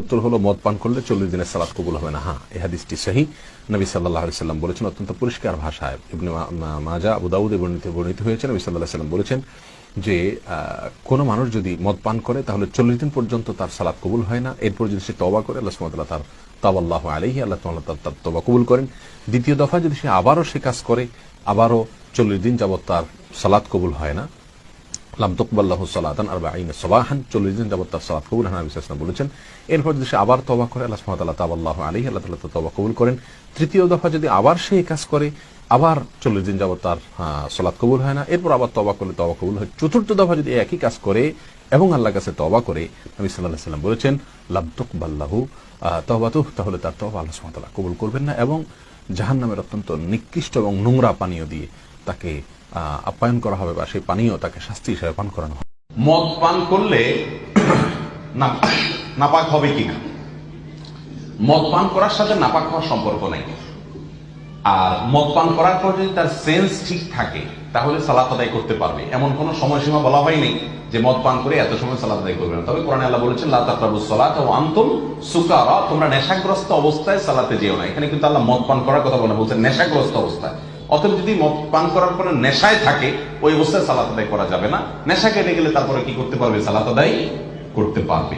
উত্তর হলো, মদ পান করলে চল্লিশ দিনের সালাদ কবুল হবে না। হ্যাঁ এই হাদিসটি সহি। নবী সাল্লাহ সাল্লাম বলেছেন, অত্যন্ত পরিষ্কার ভাষায়। ইবনে মাজা, আবু দাউদে বর্ণিত বর্ণিত হয়েছে, নবী সাল্লাহ সাল্লাম বলেছেন যে কোনো মানুষ যদি মদ পান করে, তাহলে চল্লিশ দিন পর্যন্ত তার সালাদ কবুল হয় না। এরপর যদি সে তবা করে, আল্লাহ সুমতাল্লাহ তার তাবাল্লাহ আলহি আল্লাহ তাআলা তার তার তবা কবুল করেন। দ্বিতীয় দফা যদি সে আবারও সে কাজ করে, আবারও চল্লিশ দিন যাবত তার সালাদ কবুল হয় না লাম তকবাল্লাহ সালাতান আর আইন সবাহান। চল্লিশ দিন যাবত তার সালাত কবুল হানা বিশ্বাসনা বলেছেন। এরপর যদি সে আবার তবা করে আল্লাহ সুবহানাহু তাবাল্লাহ আলী আল্লাহ তার তবা কবুল করেন। তৃতীয় দফা যদি আবার সে কাজ করে আবার চল্লিশ দিন যাবত তার আহ, সালাত কবুল হয় না। এরপর আবার তবা করলে তবা কবুল হয়। চতুর্থ দফা যদি একই কাজ করে এবং আল্লাহর কাছে তবা করে নবী সাল্লাহ সাল্লাম বলেছেন লাম তকবাল্লাহু তবাতু তাহলে তার তবা আল্লাহ সুবহানাহু কবুল করবেন না এবং জাহান্নামের অত্যন্ত নিকৃষ্ট এবং নোংরা পানীয় দিয়ে তাকে আপ্যায়ন করা হবে বা সেই পানীয় তাকে শাস্তি হিসেবে পান করানো হবে। মদ পান করলে নাপাক হবে কিনা? মদ পান করার সাথে নাপাক হওয়ার সম্পর্ক নেই। আর মদ পান করার পর যদি তার সেন্স ঠিক থাকে, তাহলে সালাত আদায় করতে পারবে। এমন কোন সময়সীমা বলা হয়নি যে মদ পান করে এত সময় সালাত আদায় করবে না। তবে কোরআনে আল্লাহ বলেছেন সালাত ও আনতুম সুকারা। তোমরা নেশাগ্রস্ত অবস্থায় সালাতে যেও না। এখানে কিন্তু আল্লাহ মদ পান করার কথা বলে বলছেন নেশাগ্রস্ত অবস্থায়। অতএব যদি মদ পান করার পরে নেশায় থাকে, ওই অবস্থায় সালাত আদায় করা যাবে না। নেশা কেটে গেলে তারপরে কি করতে পারবে? সালাত আদায় করতে পারবে।